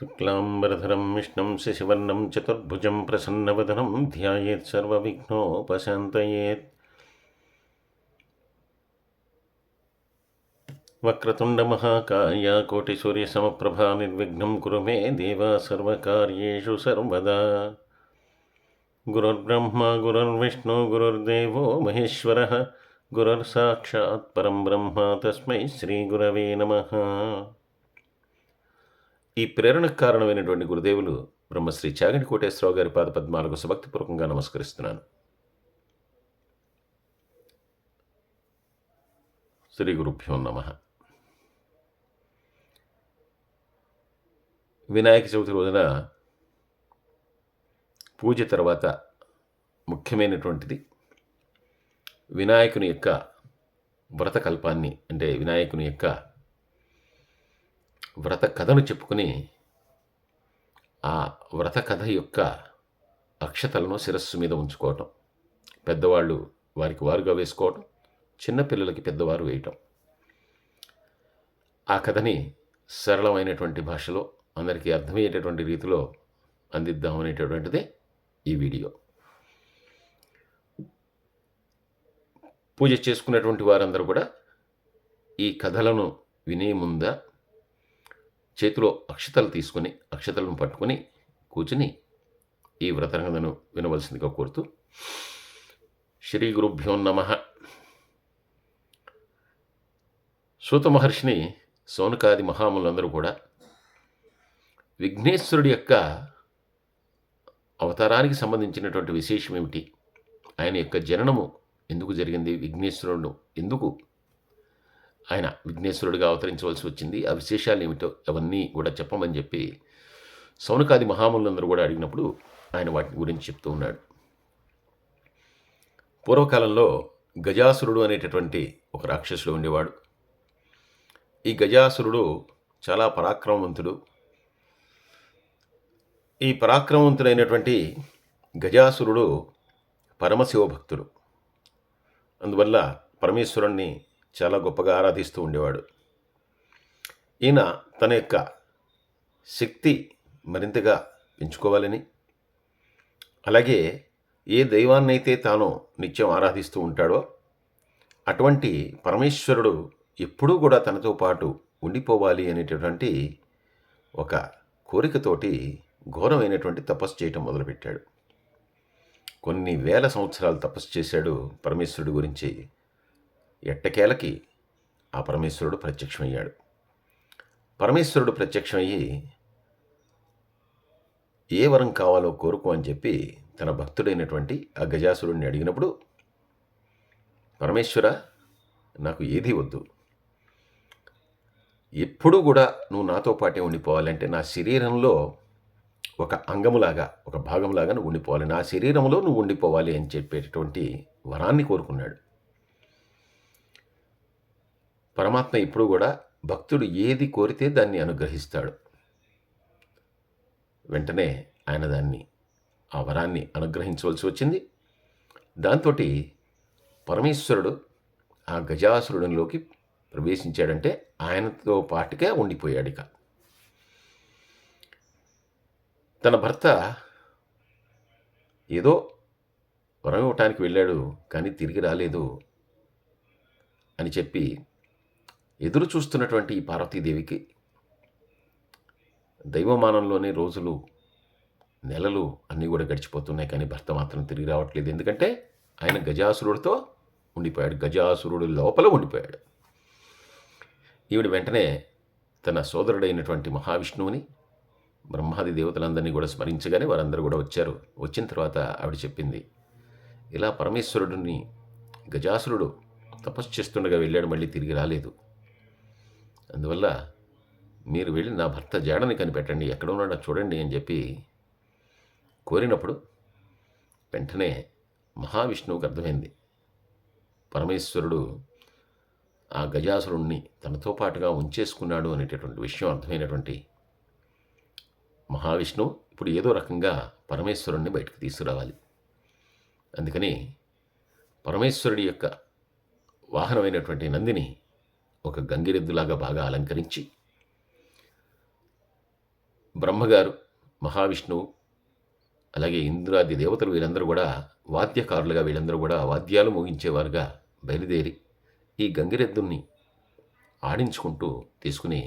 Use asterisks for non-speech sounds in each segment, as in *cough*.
శుక్లాంబరధరం విష్ణుం శశివర్ణం చతుర్భుజం ప్రసన్నవదనం ధ్యాయేత్ సర్వవిఘ్నోపశాంతయేత్. వక్రతుండమహాకాయ కోటిసూర్యసమప్రభా నిర్విఘ్నం కురు మే దేవా సర్వకార్యేషు సర్వదా. గురుర్బ్రహ్మ గురుర్విష్ణు గురుర్దేవో మహేశ్వర. గురుర్సాక్షాత్ పరం బ్రహ్మ తస్మై శ్రీగురవే నమ. ఈ ప్రేరణకు కారణమైనటువంటి గురుదేవులు బ్రహ్మశ్రీ చాగంటి కోటేశ్వరరావు గారి పాదపద్మాలకు సుభక్తిపూర్వకంగా నమస్కరిస్తున్నాను. శ్రీ గురుభ్యో నమ. వినాయక చవితి రోజున పూజ తర్వాత ముఖ్యమైనటువంటిది వినాయకుని యొక్క వ్రతకల్పాన్ని అంటే వినాయకుని యొక్క వ్రత కథను చెప్పుకుని ఆ వ్రత కథ యొక్క అక్షతలను శిరస్సు మీద ఉంచుకోవటం. పెద్దవాళ్ళు వారికి వారుగా వేసుకోవటం చిన్నపిల్లలకి పెద్దవారు వేయటం. ఆ కథని సరళమైనటువంటి భాషలో అందరికీ అర్థమయ్యేటటువంటి రీతిలో అందిద్దాం అనేటటువంటిదే ఈ వీడియో. పూజ చేసుకున్నటువంటి వారందరూ కూడా ఈ కథలను వినే ముందా చేతిలో అక్షతలు తీసుకొని అక్షతలను పట్టుకొని కూర్చుని ఈ వ్రతరంగను వినవలసిందిగా కోరుతూ శ్రీ గురుభ్యో నమ. సూత మహర్షిని సోనకాది మహాములందరూ కూడా విఘ్నేశ్వరుడి యొక్క అవతారానికి సంబంధించినటువంటి విశేషం ఏమిటి? ఆయన యొక్క జననము ఎందుకు జరిగింది? విఘ్నేశ్వరుడు ఎందుకు ఆయన విఘ్నేశ్వరుడిగా అవతరించవలసి వచ్చింది. ఆ విశేషాలు ఏమిటో అవన్నీ కూడా చెప్పమని చెప్పి సౌనకాది మహాములందరూ కూడా అడిగినప్పుడు ఆయన వాటి గురించి చెప్తూ ఉన్నాడు. పూర్వకాలంలో గజాసురుడు అనేటటువంటి ఒక రాక్షసుడు ఉండేవాడు. ఈ గజాసురుడు చాలా పరాక్రమవంతుడు. ఈ పరాక్రమవంతుడైనటువంటి గజాసురుడు పరమశివ భక్తుడు అందువల్ల పరమేశ్వరుణ్ణి చాలా గొప్పగా ఆరాధిస్తూ ఉండేవాడు. ఈయన తన యొక్క శక్తి మరింతగా పెంచుకోవాలని అలాగే ఏ దైవాన్నైతే తాను నిత్యం ఆరాధిస్తూ ఉంటాడో అటువంటి పరమేశ్వరుడు ఎప్పుడూ కూడా తనతో పాటు ఉండిపోవాలి అనేటటువంటి ఒక కోరికతోటి ఘోరమైనటువంటి తపస్సు చేయటం మొదలుపెట్టాడు. కొన్ని వేల సంవత్సరాలు తపస్సు చేశాడు పరమేశ్వరుడి గురించి. ఎట్టకేలకి ఆ పరమేశ్వరుడు ప్రత్యక్షమయ్యాడు. పరమేశ్వరుడు ప్రత్యక్షమయ్యి ఏ వరం కావాలో కోరుకో అని చెప్పి తన భక్తుడైనటువంటి ఆ గజాసురుడిని అడిగినప్పుడు పరమేశ్వర నాకు ఏదీ వద్దు. ఎప్పుడూ కూడా నువ్వు నాతో పాటే ఉండిపోవాలంటే నా శరీరంలో ఒక అంగములాగా ఒక భాగంలాగా నువ్వు ఉండిపోవాలి. నా శరీరంలో నువ్వు ఉండిపోవాలి అని చెప్పేటటువంటి వరాన్ని కోరుకున్నాడు. పరమాత్మ ఇప్పుడు కూడా భక్తుడు ఏది కోరితే దాన్ని అనుగ్రహిస్తాడు. వెంటనే ఆయన దాన్ని ఆ వరాన్ని అనుగ్రహించవలసి వచ్చింది. దాంతో పరమేశ్వరుడు ఆ గజాసురుడిలోకి ప్రవేశించాడంటే ఆయనతో పాటుగా ఉండిపోయాడు ఇక. తన భర్త ఏదో వరం ఇవ్వటానికి వెళ్ళాడు కానీ తిరిగి రాలేదు అని చెప్పి ఎదురు చూస్తున్నటువంటి ఈ పార్వతీదేవికి దైవమానంలోనే రోజులు నెలలు అన్నీ కూడా గడిచిపోతున్నాయి కానీ భర్త మాత్రం తిరిగి రావట్లేదు. ఎందుకంటే ఆయన గజాసురుడితో ఉండిపోయాడు. గజాసురుడు లోపల ఉండిపోయాడు. ఈవిడ వెంటనే తన సోదరుడైనటువంటి మహావిష్ణువుని బ్రహ్మాది దేవతలందరినీ కూడా స్మరించగానే వారందరూ కూడా వచ్చారు. వచ్చిన తర్వాత ఆవిడ చెప్పింది ఇలా పరమేశ్వరుడిని గజాసురుడు తపస్సు చేస్తుండగా వెళ్ళాడు మళ్ళీ తిరిగి రాలేదు. అందువల్ల మీరు వెళ్ళి నా భర్త జాడని కనిపెట్టండి ఎక్కడ ఉన్నాడో చూడండి అని చెప్పి కోరినప్పుడు వెంటనే మహావిష్ణువుకి అర్థమైంది. పరమేశ్వరుడు ఆ గజాసురుణ్ణి తనతో పాటుగా ఉంచేసుకున్నాడు అనేటటువంటి విషయం అర్థమైనటువంటి మహావిష్ణువు ఇప్పుడు ఏదో రకంగా పరమేశ్వరుణ్ణి బయటకు తీసుకురావాలి. అందుకని పరమేశ్వరుడి యొక్క వాహనమైనటువంటి నందిని ఒక గంగిరెద్దులాగా బాగా అలంకరించి బ్రహ్మగారు మహావిష్ణువు అలాగే ఇంద్రాది దేవతలు వీళ్ళందరూ కూడా వాద్యకారులుగా వీళ్ళందరూ కూడా వాద్యాలు ముగించేవారుగా బయలుదేరి ఈ గంగిరెద్దుల్ని ఆడించుకుంటూ తీసుకుని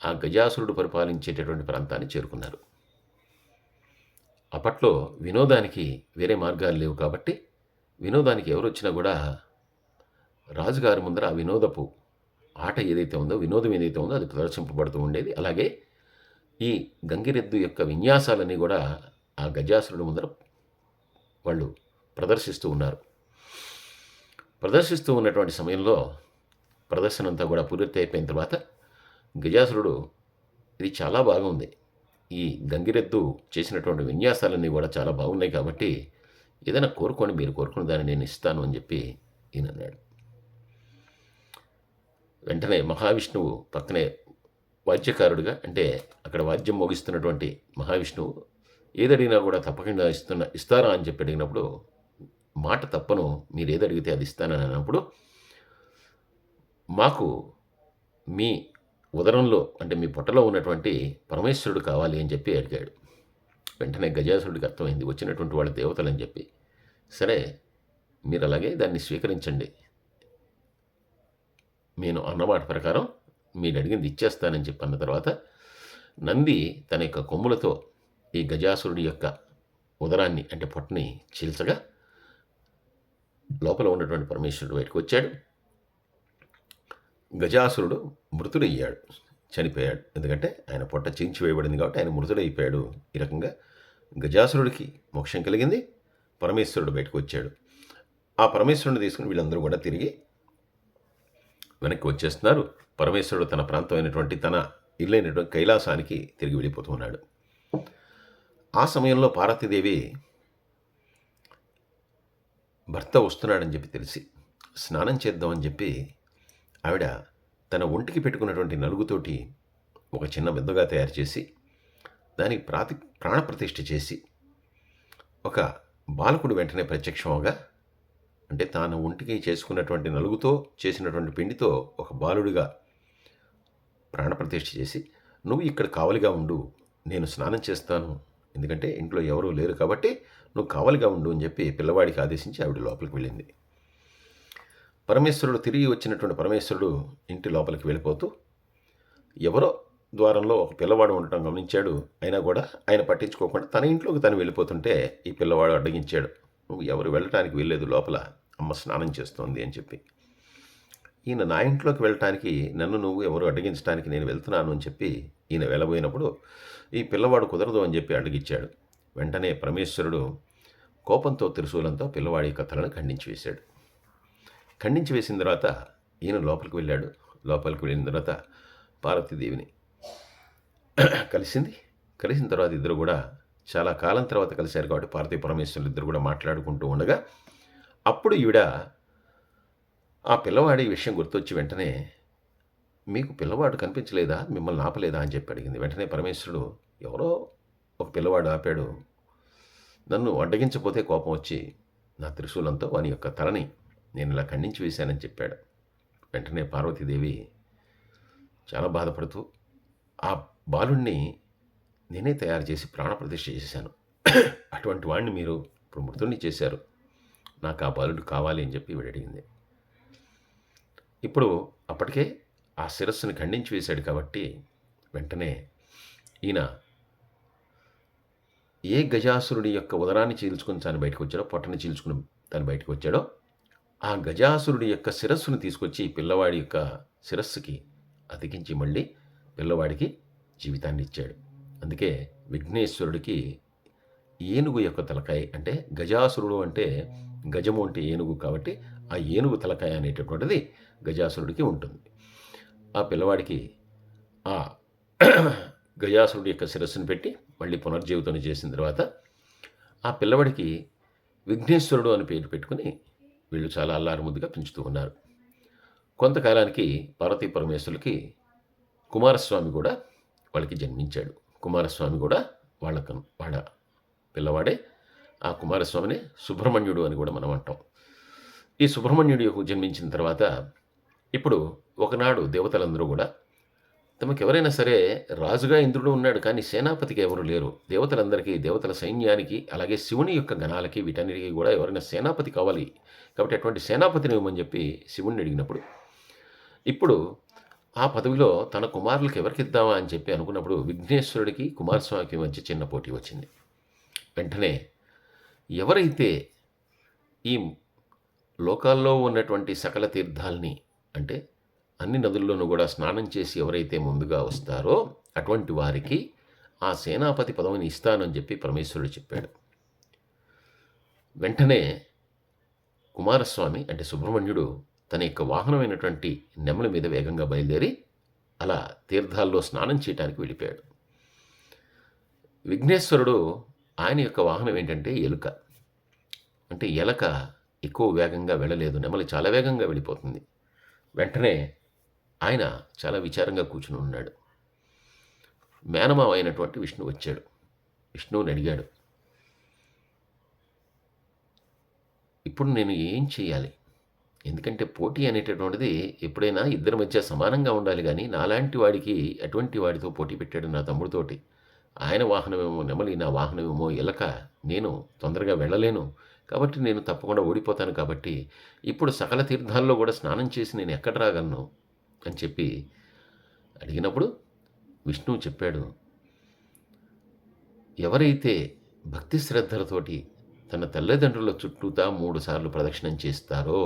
ఆ గజాసురుడు పరిపాలించేటటువంటి ప్రాంతాన్ని చేరుకున్నారు. అప్పట్లో వినోదానికి వేరే మార్గాలు లేవు కాబట్టి వినోదానికి ఎవరు వచ్చినా కూడా రాజుగారి ముందర ఆ వినోదపు ఆట ఏదైతే ఉందో వినోదం ఏదైతే ఉందో అది ప్రదర్శింపబడుతూ ఉండేది. అలాగే ఈ గంగిరెద్దు యొక్క విన్యాసాలన్నీ కూడా ఆ గజాసురుడు ముందర వాళ్ళు ప్రదర్శిస్తూ ఉన్నారు. ప్రదర్శిస్తూ ఉన్నటువంటి సమయంలో ప్రదర్శన అంతా కూడా పూర్తి అయిపోయిన తర్వాత గజాసురుడు ఇది చాలా బాగుంది. ఈ గంగిరెద్దు చేసినటువంటి విన్యాసాలన్నీ కూడా చాలా బాగున్నాయి కాబట్టి ఏదైనా కోరుకొని మీరు కోరుకున్న దాన్ని నేను ఇస్తాను అని చెప్పి ఈయన అన్నాడు వెంటనే మహావిష్ణువు పక్కనే వాద్యకారుడుగా అంటే అక్కడ వాద్యం మోగిస్తున్నటువంటి మహావిష్ణువు ఏదడిగినా కూడా తప్పకుండా ఇస్తున్న ఇస్తారా అని చెప్పి అడిగినప్పుడు మాట తప్పను మీరు ఏది అడిగితే అది ఇస్తానని అన్నప్పుడు మాకు మీ ఉదరంలో అంటే మీ పొట్టలో ఉన్నటువంటి పరమేశ్వరుడు కావాలి అని చెప్పి అడిగాడు. వెంటనే గజాసురుడికి అర్థమైంది వచ్చినటువంటి వాళ్ళ దేవతలు అని చెప్పి సరే మీరు అలాగే దాన్ని స్వీకరించండి నేను అన్నమాట ప్రకారం మీరు అడిగింది ఇచ్చేస్తానని చెప్పి అన్న తర్వాత నంది తన యొక్క కొమ్ములతో ఈ గజాసురుడి యొక్క ఉదరాన్ని అంటే పొట్టని చీల్చగా లోపల ఉన్నటువంటి పరమేశ్వరుడు బయటకు వచ్చాడు. గజాసురుడు మృతుడయ్యాడు చనిపోయాడు. ఎందుకంటే ఆయన పొట్ట చించి వేయబడింది కాబట్టి ఆయన మృతుడైపోయాడు. ఈ రకంగా గజాసురుడికి మోక్షం కలిగింది. పరమేశ్వరుడు బయటకు వచ్చాడు. ఆ పరమేశ్వరుని తీసుకుని వీళ్ళందరూ కూడా తిరిగి వెనక్కి వచ్చేస్తున్నారు. పరమేశ్వరుడు తన ప్రాంతమైనటువంటి తన ఇల్లైనటువంటి కైలాసానికి తిరిగి వెళ్ళిపోతూ ఉన్నాడు ఆ సమయంలో పార్వతీదేవి భర్త వస్తున్నాడని చెప్పి తెలిసి స్నానం చేద్దామని చెప్పి ఆవిడ తన ఒంటికి పెట్టుకున్నటువంటి నలుగుతోటి ఒక చిన్న బిద్దగా తయారు చేసి దానికి ప్రాతి ప్రాణప్రతిష్ఠ చేసి ఒక బాలకుడు వెంటనే ప్రత్యక్షంగా అంటే తాను ఒంటికి చేసుకున్నటువంటి నలుగుతో చేసినటువంటి పిండితో ఒక బాలుడిగా ప్రాణప్రతిష్ఠ చేసి నువ్వు ఇక్కడ కావలిగా ఉండు నేను స్నానం చేస్తాను. ఎందుకంటే ఇంట్లో ఎవరూ లేరు కాబట్టి నువ్వు కావలిగా ఉండు అని చెప్పి పిల్లవాడికి ఆదేశించి ఆవిడ లోపలికి వెళ్ళింది. పరమేశ్వరుడు తిరిగి వచ్చినటువంటి పరమేశ్వరుడు ఇంటి లోపలికి వెళ్ళిపోతూ ఎవరో ద్వారంలో ఒక పిల్లవాడు ఉండటం గమనించాడు. అయినా కూడా ఆయన పట్టించుకోకుండా తన ఇంట్లోకి తను వెళ్ళిపోతుంటే ఈ పిల్లవాడు అడ్డగించాడు. నువ్వు ఎవరు వెళ్ళటానికి వెళ్ళలేదు లోపల. అమ్మ స్నానం చేస్తోంది అని చెప్పి. ఈయన నా ఇంట్లోకి వెళ్ళటానికి నన్ను నువ్వు ఎవరు అడ్డగించడానికి నేను వెళ్తున్నాను అని చెప్పి ఈయన వెళ్ళబోయినప్పుడు ఈ పిల్లవాడు కుదరదు అని చెప్పి అడిగిచ్చాడు. వెంటనే పరమేశ్వరుడు కోపంతో త్రిశూలంతో పిల్లవాడి కథలను ఖండించి వేశాడు. ఖండించి వేసిన తర్వాత ఈయన లోపలికి వెళ్ళాడు. లోపలికి వెళ్ళిన తర్వాత పార్వతీదేవిని కలిసింది. కలిసిన తర్వాత ఇద్దరు కూడా చాలా కాలం తర్వాత కలిశారు కాబట్టి పార్వతీ పరమేశ్వరులు ఇద్దరు కూడా మాట్లాడుకుంటూ ఉండగా అప్పుడు ఈవిడ ఆ పిల్లవాడి విషయం గుర్తొచ్చి వెంటనే మీకు పిల్లవాడు కనిపించలేదా? మిమ్మల్ని ఆపలేదా? అని చెప్పి అడిగింది. వెంటనే పరమేశ్వరుడు ఎవరో ఒక పిల్లవాడు ఆపాడు. నన్ను అడ్డగించపోతే కోపం వచ్చి నా త్రిశూలంతో వాని యొక్క తలని నేను ఇలా ఖండించి వేశానని చెప్పాడు. వెంటనే పార్వతీదేవి చాలా బాధపడుతూ ఆ బాలుణ్ణి నేనే తయారు చేసి ప్రాణప్రతిష్ఠ చేశాను అటువంటి వాడిని మీరు ఇప్పుడు మృతుడిని చేశారు. నాకు ఆ బాలుడు కావాలి అని చెప్పి వీడడిగింది ఇప్పుడు అప్పటికే ఆ శిరస్సుని ఖండించి వేశాడు కాబట్టి వెంటనే ఈయన ఏ గజాసురుడి యొక్క ఉదరాన్ని చీల్చుకుని తాను బయటకు వచ్చాడో పొట్టని చీల్చుకుని తను బయటకు వచ్చాడో ఆ గజాసురుడి యొక్క శిరస్సును తీసుకొచ్చి పిల్లవాడి యొక్క శిరస్సుకి అతికించి మళ్ళీ పిల్లవాడికి జీవితాన్ని ఇచ్చాడు. అందుకే విఘ్నేశ్వరుడికి ఏనుగు యొక్క తలకాయ అంటే గజాసురుడు అంటే గజము అంటే ఏనుగు కాబట్టి ఆ ఏనుగు తలకాయ అనేటటువంటిది గజాసురుడికి ఉంటుంది. ఆ పిల్లవాడికి ఆ *clears throat* గజాసురుడి యొక్క శిరస్సును పెట్టి మళ్ళీ పునర్జీవితం చేసిన తర్వాత ఆ పిల్లవాడికి విఘ్నేశ్వరుడు అని పేరు పెట్టుకుని వీళ్ళు చాలా అల్లారుముద్దుగా పెంచుతూ ఉన్నారు. కొంతకాలానికి పార్వతీ పరమేశ్వరులకి కుమారస్వామి కూడా వాళ్ళకి జన్మించాడు. కుమారస్వామి కూడా వాళ్ళకు వాళ్ళ పిల్లవాడే ఆ కుమారస్వామిని సుబ్రహ్మణ్యుడు అని కూడా మనం అంటాం. ఈ సుబ్రహ్మణ్యుడు యొక్క జన్మించిన తర్వాత ఇప్పుడు ఒకనాడు దేవతలందరూ కూడా తమకెవరైనా సరే రాజుగా ఇంద్రుడు ఉన్నాడు కానీ సేనాపతికి ఎవరు లేరు. దేవతలందరికీ దేవతల సైన్యానికి అలాగే శివుని యొక్క గణాలకి వీటన్నిటికీ కూడా ఎవరైనా సేనాపతి కావాలి కాబట్టి అటువంటి సేనాపతిని ఇవ్వమని చెప్పి శివుణ్ణి అడిగినప్పుడు ఇప్పుడు ఆ పదవిలో తన కుమారులకు ఎవరికి ఇద్దామా? అని చెప్పి అనుకున్నప్పుడు విఘ్నేశ్వరుడికి కుమారస్వామికి మధ్య చిన్న పోటీ వచ్చింది. వెంటనే ఎవరైతే ఈ లోకాల్లో ఉన్నటువంటి సకల తీర్థాల్ని అంటే అన్ని నదుల్లోనూ కూడా స్నానం చేసి ఎవరైతే ముందుగా వస్తారో అటువంటి వారికి ఆ సేనాపతి పదవిని ఇస్తానని చెప్పి పరమేశ్వరుడు చెప్పాడు. వెంటనే కుమారస్వామి అంటే సుబ్రహ్మణ్యుడు తన యొక్క వాహనమైనటువంటి నెమల మీద వేగంగా బయలుదేరి అలా తీర్థాల్లో స్నానం చేయడానికి వెళ్ళిపోయాడు. విఘ్నేశ్వరుడు ఆయన యొక్క వాహనం ఏంటంటే ఎలుక. అంటే ఎలక ఎక్కువ వేగంగా వెళ్ళలేదు నెమలి చాలా వేగంగా వెళ్ళిపోతుంది. వెంటనే ఆయన చాలా విచారంగా కూర్చుని ఉన్నాడు. మేనమావ అయినటువంటి విష్ణు వచ్చాడు. విష్ణువుని అడిగాడు ఇప్పుడు నేను ఏం చేయాలి ఎందుకంటే పోటీ అనేటటువంటిది ఎప్పుడైనా ఇద్దరి మధ్య సమానంగా ఉండాలి కానీ నాలాంటి వాడికి అటువంటి వాడితో పోటీ పెట్టాడు నా తమ్ముడితోటి. ఆయన వాహనమేమో నెమలి నా వాహనమేమో ఎలక. నేను తొందరగా వెళ్ళలేను. కాబట్టి నేను తప్పకుండా ఓడిపోతాను కాబట్టి ఇప్పుడు సకల తీర్థాల్లో కూడా స్నానం చేసి నేను ఎక్కడ రాగలను అని చెప్పి అడిగినప్పుడు విష్ణువు చెప్పాడు ఎవరైతే భక్తి శ్రద్ధలతోటి తన తల్లిదండ్రుల చుట్టూతా మూడు సార్లు ప్రదక్షిణం చేస్తారో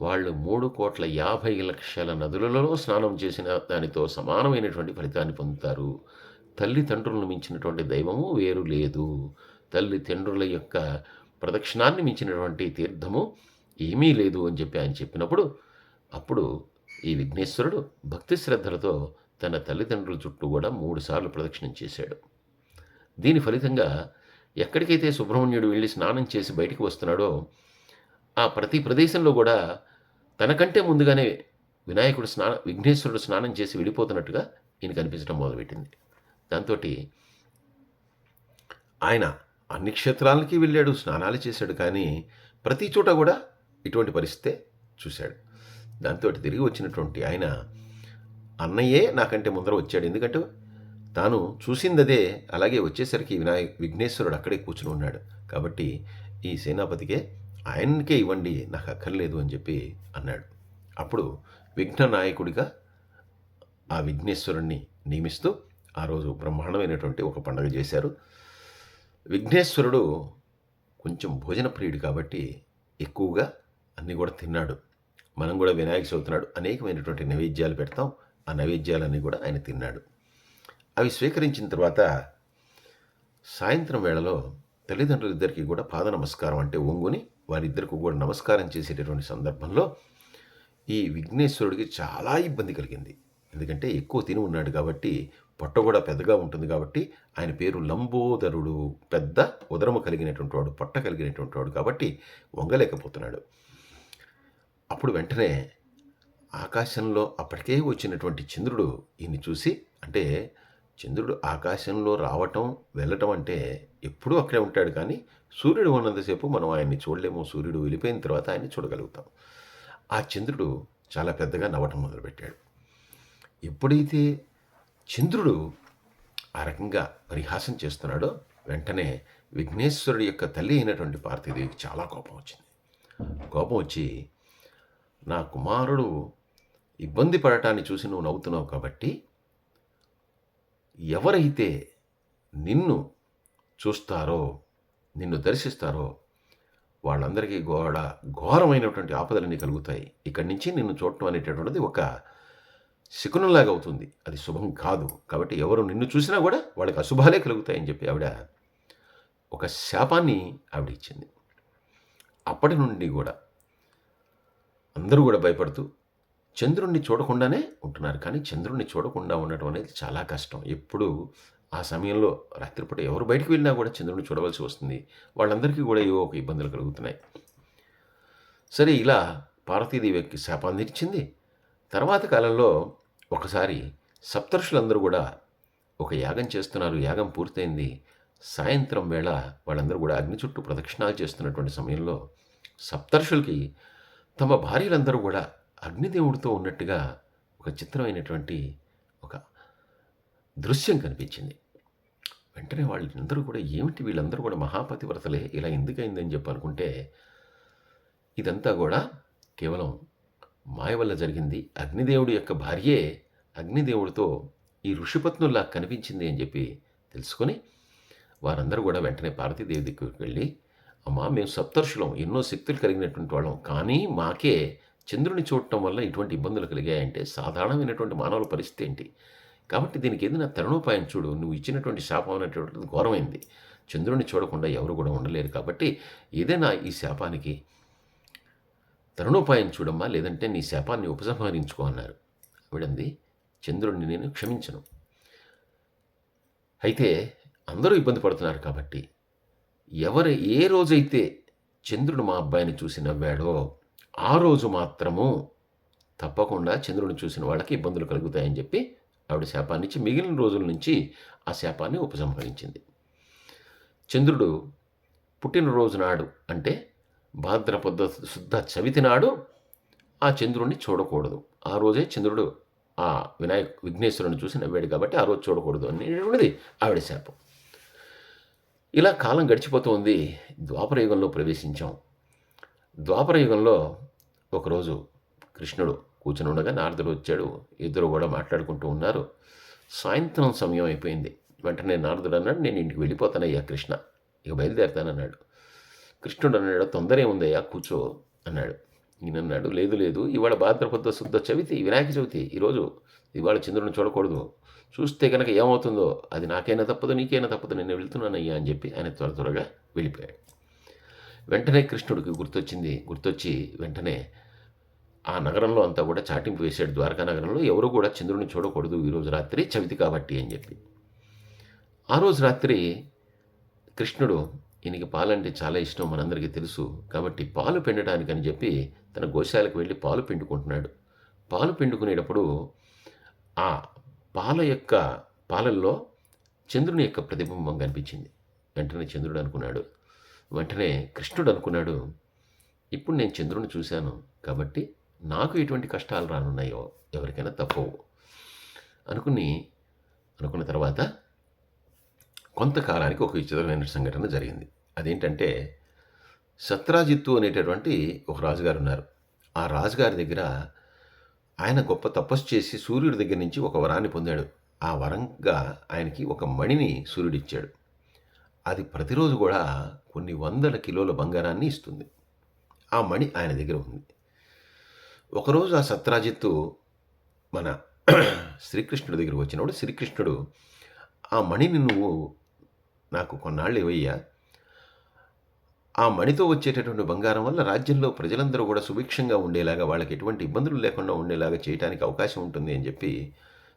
వాళ్ళు మూడు కోట్ల యాభై లక్షల నదులలో స్నానం చేసిన దానితో సమానమైనటువంటి ఫలితాన్ని పొందుతారు. తల్లిదండ్రులను మించినటువంటి దైవము వేరు లేదు. తల్లిదండ్రుల యొక్క ప్రదక్షిణాన్ని మించినటువంటి తీర్థము ఏమీ లేదు అని చెప్పి ఆయన చెప్పినప్పుడు అప్పుడు ఈ విఘ్నేశ్వరుడు భక్తి శ్రద్ధలతో తన తల్లిదండ్రుల చుట్టూ కూడా మూడుసార్లు ప్రదక్షిణం చేశాడు. దీని ఫలితంగా ఎక్కడికైతే సుబ్రహ్మణ్యుడు వెళ్ళి స్నానం చేసి బయటికి వస్తున్నాడో ఆ ప్రతి ప్రదేశంలో కూడా తనకంటే ముందుగానే వినాయకుడు స్నాన విఘ్నేశ్వరుడు స్నానం చేసి వెళ్ళిపోతున్నట్టుగా ఈయన కనిపించడం మొదలుపెట్టింది. దాంతో ఆయన అన్ని క్షేత్రాలకి వెళ్ళాడు స్నానాలు చేశాడు కానీ ప్రతి చోట కూడా ఇటువంటి పరిస్థితే చూశాడు. దాంతో తిరిగి వచ్చినటువంటి ఆయన అన్నయ్యే నాకంటే ముందర వచ్చాడు. ఎందుకంటే తాను చూసిందదే అలాగే వచ్చేసరికి వినాయ విఘ్నేశ్వరుడు అక్కడే కూర్చుని ఉన్నాడు. కాబట్టి ఈ సేనాపతికే ఆయనకే ఇవ్వండి నాకు అక్కర్లేదు అని చెప్పి అన్నాడు. అప్పుడు విఘ్న నాయకుడిగా ఆ విఘ్నేశ్వరుణ్ణి నియమిస్తూ ఆ రోజు బ్రహ్మాండమైనటువంటి ఒక పండుగ చేశారు. విఘ్నేశ్వరుడు కొంచెం భోజన ప్రియుడు కాబట్టి ఎక్కువగా అన్నీ కూడా తిన్నాడు. మనం కూడా వినాయక చవితి నాడు అనేకమైనటువంటి నైవేద్యాలు పెడతాం. ఆ నైవేద్యాలన్నీ కూడా ఆయన తిన్నాడు. అవి స్వీకరించిన తర్వాత సాయంత్రం వేళలో తల్లిదండ్రులిద్దరికీ కూడా పాద నమస్కారం అంటే ఒంగుని వారిద్దరికి కూడా నమస్కారం చేసేటటువంటి సందర్భంలో ఈ విఘ్నేశ్వరుడికి చాలా ఇబ్బంది కలిగింది. ఎందుకంటే ఎక్కువ తిని ఉన్నాడు కాబట్టి పొట్ట కూడా పెద్దగా ఉంటుంది కాబట్టి ఆయన పేరు లంబోదరుడు పెద్ద ఉదరము కలిగినటువంటి వాడు పొట్ట కలిగినటువంటి వాడు కాబట్టి వంగలేకపోతున్నాడు. అప్పుడు వెంటనే ఆకాశంలో అప్పటికే వచ్చినటువంటి చంద్రుడు ఈయన్ని చూసి అంటే చంద్రుడు ఆకాశంలో రావటం వెళ్ళటం అంటే ఎప్పుడూ అక్కడే ఉంటాడు కానీ సూర్యుడు ఉన్నంతసేపు మనం ఆయన్ని చూడలేము సూర్యుడు వెళ్ళిపోయిన తర్వాత ఆయన్ని చూడగలుగుతాం. ఆ చంద్రుడు చాలా పెద్దగా నవ్వటం మొదలుపెట్టాడు. ఎప్పుడైతే చంద్రుడు ఆ రకంగా పరిహాసం చేస్తున్నాడో వెంటనే విఘ్నేశ్వరుడి యొక్క తల్లి అయినటువంటి పార్థిదేవికి చాలా కోపం వచ్చింది. కోపం వచ్చి నా కుమారుడు ఇబ్బంది పడటాన్ని చూసి నువ్వు నవ్వుతున్నావు కాబట్టి ఎవరైతే నిన్ను చూస్తారో నిన్ను దర్శిస్తారో వాళ్ళందరికీ గోడ ఘోరమైనటువంటి ఆపదలన్నీ కలుగుతాయి. ఇక్కడి నుంచి నిన్ను చూడటం అనేటటువంటిది ఒక శకునంలాగా అవుతుంది. అది శుభం కాదు. కాబట్టి ఎవరు నిన్ను చూసినా కూడా వాళ్ళకి అశుభాలే కలుగుతాయని చెప్పి ఆవిడ ఒక శాపాన్ని ఆవిడ ఇచ్చింది. అప్పటి నుండి కూడా అందరూ కూడా భయపడుతూ చంద్రుణ్ణి చూడకుండానే ఉంటున్నారు. కానీ చంద్రుణ్ణి చూడకుండా ఉండటం అనేది చాలా కష్టం. ఎప్పుడు ఆ సమయంలో రాత్రిపూట ఎవరు బయటికి వెళ్ళినా కూడా చంద్రుని చూడవలసి వస్తుంది. వాళ్ళందరికీ కూడా ఏవో ఒక ఇబ్బందులు కలుగుతున్నాయి. సరే ఇలా పార్వతీదేవికి శాపాన్ని ఇచ్చింది. తర్వాత కాలంలో ఒకసారి సప్తర్షులందరూ కూడా ఒక యాగం చేస్తున్నారు యాగం పూర్తయింది. సాయంత్రం వేళ వాళ్ళందరూ కూడా అగ్ని చుట్టూ ప్రదక్షిణాలు చేస్తున్నటువంటి సమయంలో సప్తర్షులకి తమ భార్యలందరూ కూడా అగ్నిదేవుడితో ఉన్నట్టుగా ఒక చిత్రమైనటువంటి దృశ్యం కనిపించింది. వెంటనే వాళ్ళందరూ కూడా ఏమిటి వీళ్ళందరూ కూడా మహాపతివ్రతలే? ఇలా ఎందుకైందని చెప్పి అనుకుంటే ఇదంతా కూడా కేవలం మాయ వల్ల జరిగింది. అగ్నిదేవుడి యొక్క భార్యే అగ్నిదేవుడితో ఈ ఋషిపత్నుల్లా కనిపించింది అని చెప్పి తెలుసుకొని వారందరూ కూడా వెంటనే పార్వతీదేవి దగ్గరికి వెళ్ళి అమ్మా మేము సప్తర్షులం. ఎన్నో శక్తులు కలిగినటువంటి వాళ్ళం. కానీ మాకే చంద్రుని చూడటం వల్ల ఇటువంటి ఇబ్బందులు కలిగాయంటే సాధారణమైనటువంటి మానవుల పరిస్థితి ఏంటి? కాబట్టి దీనికి ఏదైనా తరుణోపాయం చూడు. నువ్వు ఇచ్చినటువంటి శాపం అనేటువంటిది ఘోరమైంది. చంద్రుని చూడకుండా ఎవరు కూడా ఉండలేరు. కాబట్టి ఏదైనా ఈ శాపానికి తరుణోపాయం చూడమ్మా లేదంటే నీ శాపాన్ని ఉపసంహరించుకో అన్నారు. ఆవిడంది చంద్రుడిని నేను క్షమించను. అయితే అందరూ ఇబ్బంది పడుతున్నారు కాబట్టి ఎవరు ఏ రోజైతే చంద్రుడు మా అబ్బాయిని చూసి నవ్వాడో ఆ రోజు మాత్రము తప్పకుండా చంద్రుడిని చూసిన వాళ్ళకి ఇబ్బందులు కలుగుతాయని చెప్పి ఆవిడ శాపాన్నిచ్చి మిగిలిన రోజుల నుంచి ఆ శాపాన్ని ఉపసంహరించింది. చంద్రుడు పుట్టినరోజు నాడు అంటే భాద్రపద శుద్ధ చవితి నాడు ఆ చంద్రుడిని చూడకూడదు. ఆ రోజే చంద్రుడు ఆ వినాయక విఘ్నేశ్వరుని చూసి నవ్వాడు కాబట్టి ఆ రోజు చూడకూడదు అనేటువంటిది ఆవిడ శాపం. ఇలా కాలం గడిచిపోతూ ఉంది ద్వాపరయుగంలో ప్రవేశించాం. ద్వాపరయుగంలో ఒకరోజు కృష్ణుడు కూర్చుని ఉండగా నారదుడు వచ్చాడు. ఇద్దరు కూడా మాట్లాడుకుంటూ ఉన్నారు. సాయంత్రం సమయం అయిపోయింది. వెంటనే నారదుడు అన్నాడు నేను ఇంటికి వెళ్ళిపోతానయ్యా కృష్ణ. ఇక బయలుదేరుతానన్నాడు. కృష్ణుడు అన్నాడు తొందర ఏముందయ్యా కూర్చో అన్నాడు. ఈయన అన్నాడు లేదు లేదు ఇవాళ భాద్రపద శుద్ధ చవితి వినాయక చవితి. ఈరోజు ఇవాళ చంద్రుని చూడకూడదు. చూస్తే కనుక ఏమవుతుందో అది నాకైనా తప్పదు నీకైనా తప్పదు నేను వెళ్తున్నానయ్యా అని చెప్పి ఆయన త్వర త్వరగా వెళ్ళిపోయాడు. వెంటనే కృష్ణుడికి గుర్తొచ్చింది గుర్తొచ్చి వెంటనే ఆ నగరంలో అంతా కూడా చాటింపు వేశాడు. ద్వారకా నగరంలో ఎవరు కూడా చంద్రుని చూడకూడదు ఈరోజు రాత్రి చవితి కాబట్టి అని చెప్పి. ఆ రోజు రాత్రి కృష్ణుడు ఈయనకి పాలంటే చాలా ఇష్టం మనందరికీ తెలుసు. కాబట్టి పాలు పిండటానికని చెప్పి తన గోశాలకు వెళ్ళి పాలు పిండుకుంటున్నాడు. పాలు పిండుకునేటప్పుడు ఆ పాల యొక్క పాలల్లో చంద్రుని యొక్క ప్రతిబింబం కనిపించింది. వెంటనే చంద్రుడు అనుకున్నాడు. వెంటనే కృష్ణుడు అనుకున్నాడు ఇప్పుడు నేను చంద్రుని చూశాను. కాబట్టి నాకు ఎటువంటి కష్టాలు రానున్నాయో ఎవరికైనా తప్పవు. అనుకుని అనుకున్న తర్వాత కొంతకాలానికి ఒక విచిత్రమైన సంఘటన జరిగింది. అదేంటంటే సత్రాజిత్తు అనేటటువంటి ఒక రాజుగారు ఉన్నారు. ఆ రాజుగారి దగ్గర ఆయన గొప్ప తపస్సు చేసి సూర్యుడి దగ్గర నుంచి ఒక వరాన్ని పొందాడు. ఆ వరంగా ఆయనకి ఒక మణిని సూర్యుడిచ్చాడు అది ప్రతిరోజు కూడా కొన్ని వందల కిలోల బంగారాన్ని ఇస్తుంది. ఆ మణి ఆయన దగ్గర ఉంది. ఒకరోజు ఆ సత్రాజిత్తు మన *clears throat* శ్రీకృష్ణుడి దగ్గరకు వచ్చినప్పుడు శ్రీకృష్ణుడు ఆ మణిని నువ్వు నాకు కొన్నాళ్ళు ఇవయ్యా ఆ మణితో వచ్చేటటువంటి బంగారం వల్ల రాజ్యంలో ప్రజలందరూ కూడా సుభిక్షంగా ఉండేలాగా వాళ్ళకి ఎటువంటి ఇబ్బందులు లేకుండా ఉండేలాగా చేయడానికి అవకాశం ఉంటుంది అని చెప్పి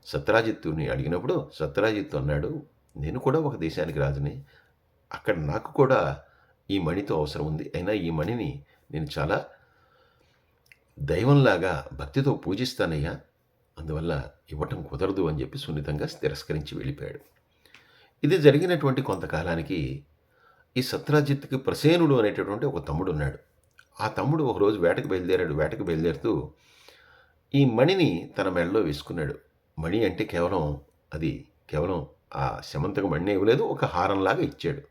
సత్రాజిత్తుని అడిగినప్పుడు సత్రాజిత్తు అన్నాడు నేను కూడా ఒక దేశానికి రాజుని. అక్కడ నాకు కూడా ఈ మణితో అవసరం ఉంది. అయినా ఈ మణిని నేను చాలా దైవంలాగా భక్తితో పూజిస్తానయ్యా. అందువల్ల ఇవ్వటం కుదరదు అని చెప్పి సున్నితంగా తిరస్కరించి వెళ్ళిపోయాడు. ఇది జరిగినటువంటి కొంతకాలానికి ఈ సత్రాజిత్కి ప్రసేనుడు అనేటటువంటి ఒక తమ్ముడు ఉన్నాడు. ఆ తమ్ముడు ఒకరోజు వేటకు బయలుదేరాడు. వేటకు బయలుదేరుతూ ఈ మణిని తన మెడలో వేసుకున్నాడు. మణి అంటే కేవలం అది కేవలం ఆ శమంతకు మణిని ఇవ్వలేదు ఒక హారంలాగా ఇచ్చాడు.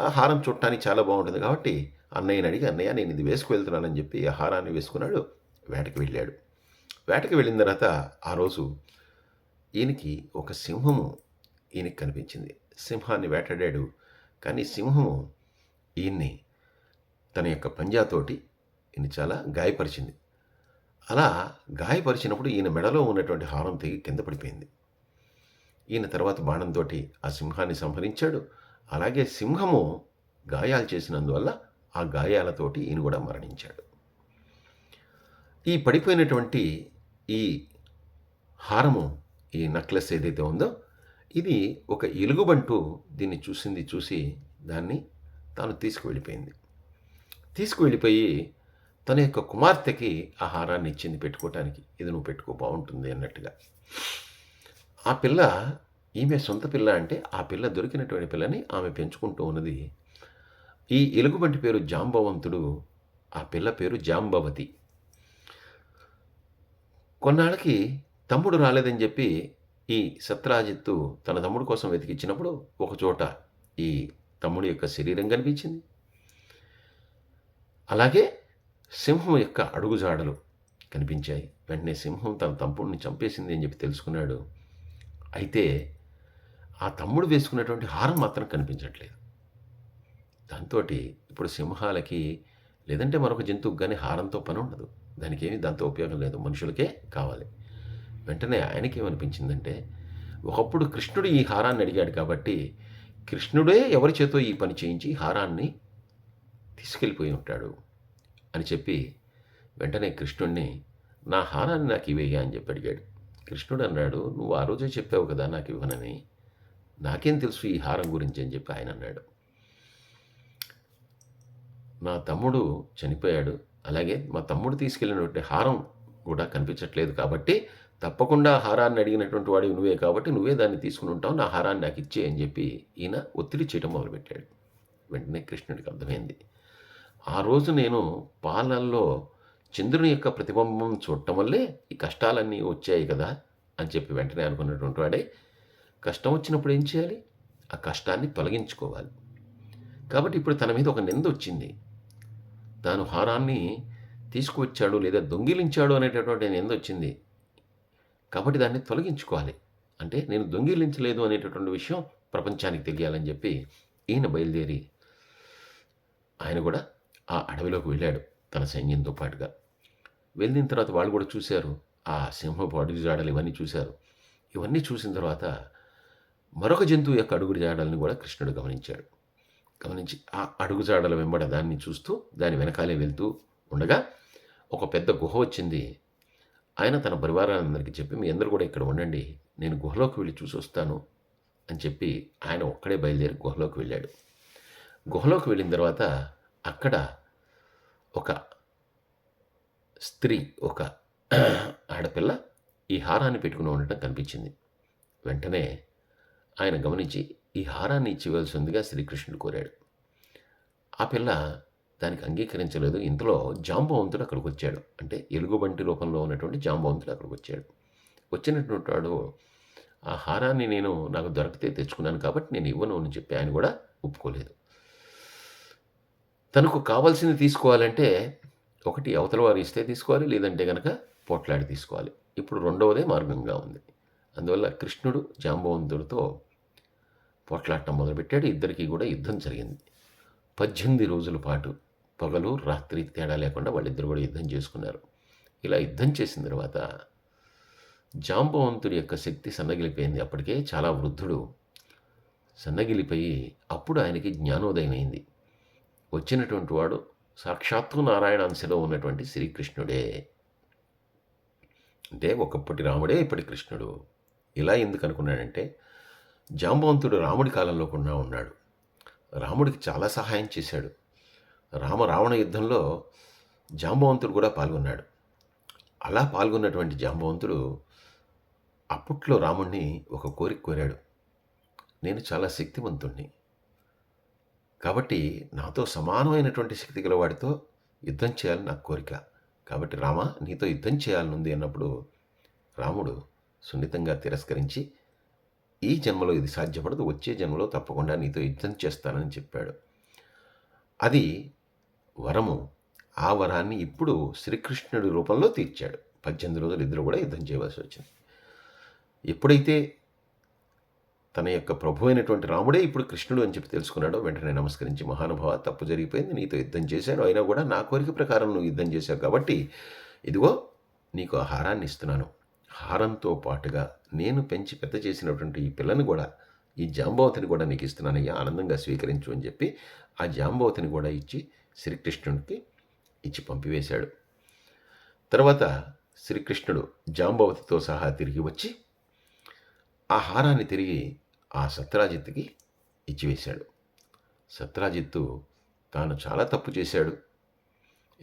ఆ హారం చుట్టానికి చాలా బాగుంటుంది కాబట్టి అన్నయ్యని అడిగి అన్నయ్య నేను ఇది వేసుకు వెళ్తున్నానని చెప్పి ఆ హారాన్ని వేసుకున్నాడు వేటకి వెళ్ళాడు. వేటకి వెళ్ళిన తర్వాత ఆ రోజు ఈయనకి ఒక సింహము ఈయనకి కనిపించింది. సింహాన్ని వేటాడాడు. కానీ సింహము ఈయన్ని తన యొక్క పంజాతోటి ఈయన చాలా గాయపరిచింది. అలా గాయపరిచినప్పుడు ఈయన మెడలో ఉన్నటువంటి హారం తెగి కింద పడిపోయింది. ఈయన తర్వాత బాణంతో ఆ సింహాన్ని సంహరించాడు. అలాగే సింహము గాయాలు చేసినందువల్ల ఆ గాయాలతోటి ఈయన కూడా మరణించాడు. ఈ పడిపోయినటువంటి ఈ హారము ఈ నక్లెస్ ఏదైతే ఉందో ఇది ఒక ఎలుగుబంటు దీన్ని చూసింది చూసి దాన్ని తాను తీసుకువెళ్ళిపోయింది. తీసుకువెళ్ళిపోయి తన యొక్క కుమార్తెకి ఆహారాన్ని ఇచ్చింది పెట్టుకోవటానికి ఇది నువ్వు పెట్టుకో బాగుంటుంది అన్నట్టుగా. ఆ పిల్ల ఈమె సొంత పిల్ల అంటే ఆ పిల్ల దొరికినటువంటి పిల్లని ఆమె పెంచుకుంటూ ఉన్నది. ఈ ఎలుగుబంటి పేరు జాంబవంతుడు ఆ పిల్ల పేరు జాంబవతి. కొన్నాళ్ళకి తమ్ముడు రాలేదని చెప్పి ఈ సత్రాజిత్తు తన తమ్ముడు కోసం వెతికిచ్చినప్పుడు ఒకచోట ఈ తమ్ముడి యొక్క శరీరం కనిపించింది. అలాగే సింహం యొక్క అడుగుజాడలు కనిపించాయి. వెంటనే సింహం తన తమ్ముడిని చంపేసింది అని చెప్పి తెలుసుకున్నాడు. అయితే ఆ తమ్ముడు వేసుకున్నటువంటి హారం మాత్రం కనిపించట్లేదు. దాంతో ఇప్పుడు సింహాలకి లేదంటే మరొక జంతువుకు కానీ హారంతో పని ఉండదు. దానికి దాంతో ఉపయోగం లేదు. మనుషులకే కావాలి. వెంటనే ఆయనకి ఏమనిపించిందంటే ఒకప్పుడు కృష్ణుడు ఈ హారాన్ని అడిగాడు కాబట్టి కృష్ణుడే ఎవరి చేతో ఈ పని చేయించి ఈ హారాన్ని తీసుకెళ్ళిపోయి ఉంటాడు అని చెప్పి వెంటనే కృష్ణుడిని నా హారాన్ని నాకు ఇవేయ? అని చెప్పి అడిగాడు. కృష్ణుడు అన్నాడు నువ్వు ఆ రోజే చెప్పావు కదా నాకు ఇవ్వనని. నాకేం తెలుసు ఈ హారం గురించి? అని చెప్పి ఆయన అన్నాడు. నా తమ్ముడు చనిపోయాడు. అలాగే మా తమ్ముడు తీసుకెళ్ళినటువంటి హారం కూడా కనిపించట్లేదు కాబట్టి తప్పకుండా హారాన్ని అడిగినటువంటి వాడివి నువ్వే కాబట్టి నువ్వే దాన్ని తీసుకుని ఉంటావు నా హారాన్ని నాకు ఇచ్చే అని చెప్పి ఈయన ఒత్తిడి చేయడం మొదలుపెట్టాడు. వెంటనే కృష్ణుడికి అర్థమైంది. ఆ రోజు నేను పాలనలో చంద్రుని యొక్క ప్రతిబింబం చూడటం వల్లే ఈ కష్టాలన్నీ వచ్చాయి కదా అని చెప్పి వెంటనే అనుకున్నటువంటి వాడే కష్టం వచ్చినప్పుడు ఏం చేయాలి? ఆ కష్టాన్ని తొలగించుకోవాలి. కాబట్టి ఇప్పుడు తన మీద ఒక నింద వచ్చింది. తాను హారాన్ని తీసుకువచ్చాడు లేదా దొంగిలించాడు అనేటటువంటి నింద వచ్చింది. కాబట్టి దాన్ని తొలగించుకోవాలి. అంటే నేను దొంగిలించలేదు అనేటటువంటి విషయం ప్రపంచానికి తెలియాలని చెప్పి ఈయన బయలుదేరి ఆయన కూడా ఆ అడవిలోకి వెళ్ళాడు తన సైన్యంతో పాటుగా. వెళ్ళిన తర్వాత వాళ్ళు కూడా చూశారు. ఆ సింహపు అడుగు జాడలు ఇవన్నీ చూశారు. ఇవన్నీ చూసిన తర్వాత మరొక జంతువు యొక్క అడుగు జాడల్ని కూడా కృష్ణుడు గమనించాడు. గమనించి ఆ అడుగు జాడల వెంబడ దాన్ని చూస్తూ దాని వెనకాలే వెళ్తూ ఉండగా ఒక పెద్ద గుహ వచ్చింది. ఆయన తన పరివారాలందరికీ చెప్పి మీ అందరూ కూడా ఇక్కడ ఉండండి నేను గుహలోకి వెళ్ళి చూసి వస్తాను అని చెప్పి ఆయన ఒక్కడే బయలుదేరి గుహలోకి వెళ్ళాడు. గుహలోకి వెళ్ళిన తర్వాత అక్కడ ఒక స్త్రీ ఒక ఆడపిల్ల ఈ హారాన్ని పెట్టుకుని ఉండటం కనిపించింది. వెంటనే ఆయన గమనించి ఈ హారాన్ని ఇచ్చివలసిందిగా శ్రీకృష్ణుడు కోరాడు. ఆ పిల్ల దానికి అంగీకరించలేదు. ఇంతలో జాంబవంతుడు అక్కడికి వచ్చాడు. అంటే ఎలుగుబంటి రూపంలో ఉన్నటువంటి జాంబవంతుడు అక్కడికి వచ్చాడు. వచ్చినటువంటి వాడు ఆ హారాన్ని నేను నాకు దొరికితే తెచ్చుకున్నాను కాబట్టి నేను ఇవ్వను అని చెప్పి ఆయన కూడా ఒప్పుకోలేదు. తనకు కావాల్సింది తీసుకోవాలంటే ఒకటి అవతల వారు ఇస్తే తీసుకోవాలి లేదంటే కనుక పోట్లాడి తీసుకోవాలి. ఇప్పుడు రెండవదే మార్గంగా ఉంది. అందువల్ల కృష్ణుడు జాంబవంతుడితో పోట్లాడటం మొదలుపెట్టాడు. ఇద్దరికీ కూడా యుద్ధం జరిగింది. పద్దెనిమిది రోజుల పాటు పగలు రాత్రి తేడా లేకుండా వాళ్ళిద్దరు కూడా యుద్ధం చేసుకున్నారు. ఇలా యుద్ధం చేసిన తర్వాత జాంబవంతుడి యొక్క శక్తి సన్నగిలిపోయింది. అప్పటికే చాలా వృద్ధుడు సన్నగిలిపోయి అప్పుడు ఆయనకి జ్ఞానోదయం అయింది. వచ్చినటువంటి వాడు సాక్షాత్తు నారాయణాంశలో ఉన్నటువంటి శ్రీకృష్ణుడే. అంటే ఒకప్పటి రాముడే ఇప్పటి కృష్ణుడు. ఇలా ఎందుకు అనుకున్నాడంటే జాంబవంతుడు రాముడి కాలంలో కూడా ఉన్నాడు. రాముడికి చాలా సహాయం చేశాడు. రామ రావణ యుద్ధంలో జాంబవంతుడు కూడా పాల్గొన్నాడు. అలా పాల్గొన్నటువంటి జాంబవంతుడు అప్పట్లో రాముణ్ణి ఒక కోరిక కోరాడు. నేను చాలా శక్తివంతుణ్ణి. కాబట్టి నాతో సమానమైనటువంటి శక్తి గల వాడితో యుద్ధం చేయాలని నా కోరిక. కాబట్టి రామ నీతో యుద్ధం చేయాలనుంది అన్నప్పుడు రాముడు సున్నితంగా తిరస్కరించి ఈ జన్మలో ఇది సాధ్యపడదు వచ్చే జన్మలో తప్పకుండా నీతో యుద్ధం చేస్తానని చెప్పాడు. అది వరము ఆ వరాన్ని ఇప్పుడు శ్రీకృష్ణుడి రూపంలో తీర్చాడు. పద్దెనిమిది రోజులు ఇద్దరు కూడా యుద్ధం చేయవలసి వచ్చింది. ఎప్పుడైతే తన యొక్క ప్రభు అయినటువంటి రాముడే ఇప్పుడు కృష్ణుడు అని చెప్పి తెలుసుకున్నాడు వెంటనే నమస్కరించి మహానుభావ తప్పు జరిగిపోయింది నీతో యుద్ధం చేశాను అయినా కూడా నా కోరిక ప్రకారం నువ్వు యుద్ధం చేశావు కాబట్టి ఇదిగో నీకు ఆ హారాన్ని ఇస్తున్నాను. హారంతో పాటుగా నేను పెంచి పెద్ద చేసినటువంటి ఈ పిల్లని కూడా ఈ జాంబవతిని కూడా నీకు ఇస్తున్నానయ్యా ఆనందంగా స్వీకరించు అని చెప్పి ఆ జాంబవతిని కూడా ఇచ్చి శ్రీకృష్ణుడికి ఇచ్చి పంపివేశాడు. తర్వాత శ్రీకృష్ణుడు జాంబవతితో సహా తిరిగి వచ్చి ఆ హారాన్ని తిరిగి ఆ సత్రాజిత్తుకి ఇచ్చివేశాడు. సత్రాజిత్తు తాను చాలా తప్పు చేశాడు.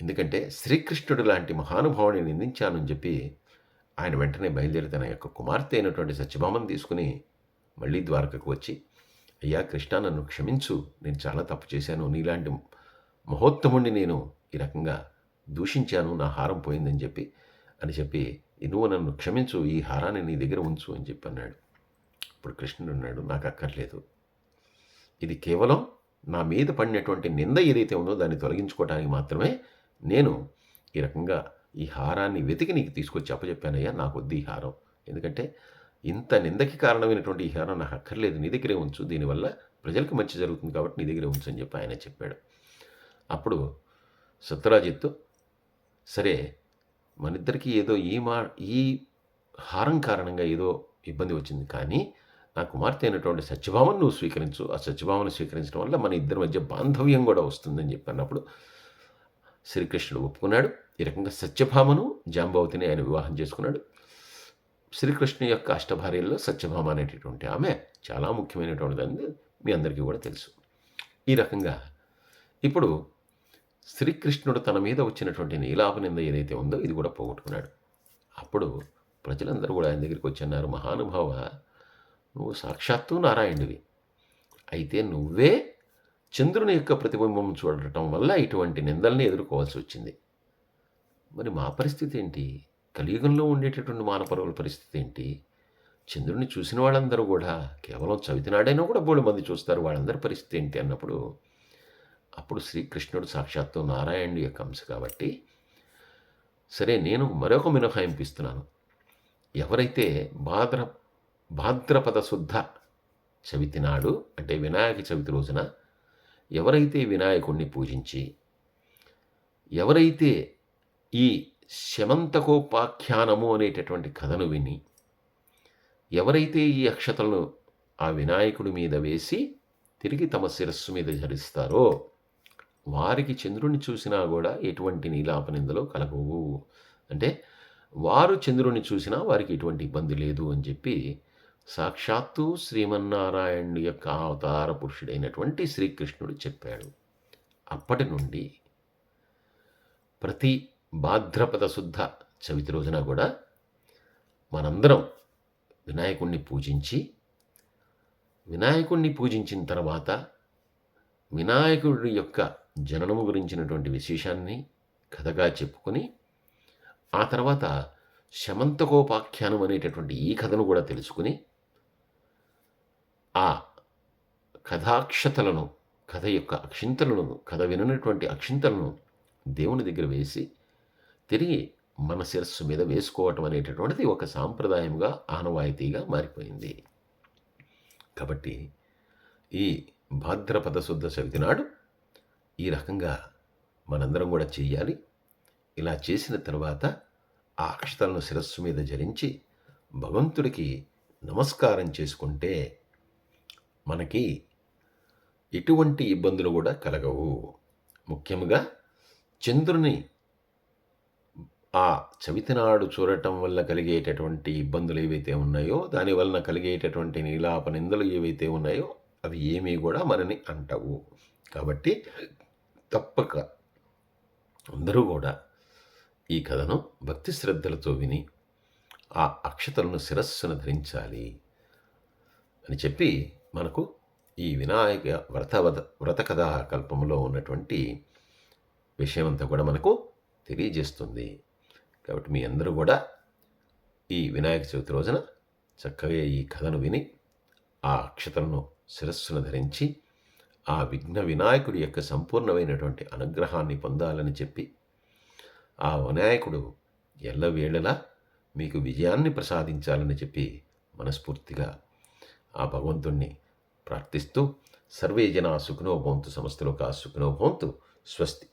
ఎందుకంటే శ్రీకృష్ణుడు లాంటి మహానుభావుని నిందించానని చెప్పి ఆయన వెంటనే బయలుదేరి తన యొక్క కుమార్తె అయినటువంటి సత్యభామను తీసుకుని మళ్ళీ ద్వారకకు వచ్చి అయ్యా కృష్ణ నన్ను క్షమించు. నేను చాలా తప్పు చేశాను. నీలాంటి మహోత్తముణ్ణి నేను ఈ రకంగా దూషించాను. నా హారం పోయిందని చెప్పి అని చెప్పి నువ్వు నన్ను క్షమించు. ఈ హారాన్ని నీ దగ్గర ఉంచు అని చెప్పి అన్నాడు. ఇప్పుడు కృష్ణుడు అన్నాడు నాకు అక్కర్లేదు. ఇది కేవలం నా మీద పడినటువంటి నింద ఏదైతే ఉందో దాన్ని తొలగించుకోవడానికి మాత్రమే నేను ఈ రకంగా ఈ హారాన్ని వెతికి నీకు తీసుకొచ్చి అప్పచెప్పానయ్యా నాకు వద్దు ఈ హారం. ఎందుకంటే ఇంత నిందకి కారణమైనటువంటి ఈ హారం నాకు అక్కర్లేదు నీ దగ్గరే ఉంచు. దీనివల్ల ప్రజలకు మంచి జరుగుతుంది కాబట్టి నీ దగ్గరే ఉంచు అని చెప్పి ఆయన చెప్పాడు. అప్పుడు సత్యరాజిత్తు సరే మనిద్దరికీ ఏదో ఈ మా ఈ హారం కారణంగా ఏదో ఇబ్బంది వచ్చింది కానీ నా కుమార్తె అయినటువంటి సత్యభామను నువ్వు స్వీకరించు. ఆ సత్యభామను స్వీకరించడం వల్ల మన ఇద్దరి మధ్య బాంధవ్యం కూడా వస్తుందని చెప్పి అన్నప్పుడు శ్రీకృష్ణుడు ఒప్పుకున్నాడు. ఈ రకంగా సత్యభామను జాంబావతిని ఆయన వివాహం చేసుకున్నాడు. శ్రీకృష్ణు యొక్క అష్టభార్యల్లో సత్యభామ అనేటటువంటి ఆమె చాలా ముఖ్యమైనటువంటిదని మీ అందరికీ కూడా తెలుసు. ఈ రకంగా ఇప్పుడు శ్రీకృష్ణుడు తన మీద వచ్చినటువంటి నీలాపనింద ఏదైతే ఉందో ఇది కూడా పోగొట్టుకున్నాడు. అప్పుడు ప్రజలందరూ కూడా ఆయన దగ్గరికి వచ్చి అన్నారు మహానుభావ నువ్వు సాక్షాత్తు నారాయణుడివి. అయితే నువ్వే చంద్రుని యొక్క ప్రతిబింబం చూడటం వల్ల ఇటువంటి నిందల్ని ఎదుర్కోవాల్సి వచ్చింది. మరి మా పరిస్థితి ఏంటి కలియుగంలో ఉండేటటువంటి మానపరువుల పరిస్థితి ఏంటి చంద్రుడిని చూసిన వాళ్ళందరూ కూడా కేవలం చవితినాడైనా కూడా బోడు మంది చూస్తారు. వాళ్ళందరి పరిస్థితి ఏంటి అన్నప్పుడు? అప్పుడు శ్రీకృష్ణుడు సాక్షాత్తు నారాయణుడి యొక్క అంశ కాబట్టి సరే నేను మరొక మినహాయింపు ఇస్తున్నాను ఎవరైతే భాద్ర భాద్రపద శుద్ధ చవితి నాడు అంటే వినాయక చవితి రోజున ఎవరైతే వినాయకుణ్ణి పూజించి ఎవరైతే ఈ శమంతకోపాఖ్యానము అనేటటువంటి కథను విని ఎవరైతే ఈ అక్షతలను ఆ వినాయకుడి మీద వేసి తిరిగి తమ శిరస్సు మీద ధరిస్తారో వారికి చంద్రుని చూసినా కూడా ఎటువంటి నీలాపనిందలో కలగవు. అంటే వారు చంద్రుని చూసినా వారికి ఎటువంటి ఇబ్బంది లేదు అని చెప్పి సాక్షాత్తు శ్రీమన్నారాయణుడి యొక్క అవతార పురుషుడైనటువంటి శ్రీకృష్ణుడు చెప్పాడు. అప్పటి నుండి ప్రతి భాద్రపద శుద్ధ చవితి రోజున కూడా మనందరం వినాయకుణ్ణి పూజించి వినాయకుణ్ణి పూజించిన తర్వాత వినాయకుడి యొక్క జననము గురించినటువంటి విశేషాన్ని కథగా చెప్పుకొని ఆ తర్వాత శమంతకోపాఖ్యానం అనేటటువంటి ఈ కథను కూడా తెలుసుకుని ఆ కథాక్షతలను కథ యొక్క అక్షింతలను కథ విననటువంటి అక్షింతలను దేవుని దగ్గర వేసి తిరిగి మన శిరస్సు మీద వేసుకోవటం అనేటటువంటిది ఒక సాంప్రదాయంగా ఆనవాయితీగా మారిపోయింది. కాబట్టి ఈ భాద్రపద శుద్ధ చవితి నాడు ఈ రకంగా మనందరం కూడా చేయాలి ఇలా చేసిన తర్వాత ఆ అక్షతలను శిరస్సు మీద జరించి భగవంతుడికి నమస్కారం చేసుకుంటే మనకి ఎటువంటి ఇబ్బందులు కూడా కలగవు. ముఖ్యంగా చంద్రుని ఆ చవితినాడు చూడటం వల్ల కలిగేటటువంటి ఇబ్బందులు ఏవైతే ఉన్నాయో దాని వలన కలిగేటటువంటి నీలాప నిందలు ఏవైతే ఉన్నాయో అవి ఏమీ కూడా మనని అంటవు. కాబట్టి తప్పక అందరూ కూడా ఈ కథను భక్తి శ్రద్ధలతో విని ఆ అక్షతలను శిరస్సును ధరించాలి అని చెప్పి మనకు ఈ వినాయక వ్రత వ్రత కథా కల్పంలో ఉన్నటువంటి విషయమంతా కూడా మనకు తెలియజేస్తుంది. కాబట్టి మీ అందరూ కూడా ఈ వినాయక చవితి రోజున చక్కగా ఈ కథను విని ఆ అక్షతలను శిరస్సును ధరించి ఆ విఘ్న వినాయకుడి యొక్క సంపూర్ణమైనటువంటి అనుగ్రహాన్ని పొందాలని చెప్పి ఆ వినాయకుడు ఎల్లవేళలా మీకు విజయాన్ని ప్రసాదించాలని చెప్పి మనస్ఫూర్తిగా ఆ భగవంతుణ్ణి ప్రార్థిస్తూ సర్వే జనా సుఖనో భవంతు కా సుఖనోభవంతు స్వస్తి.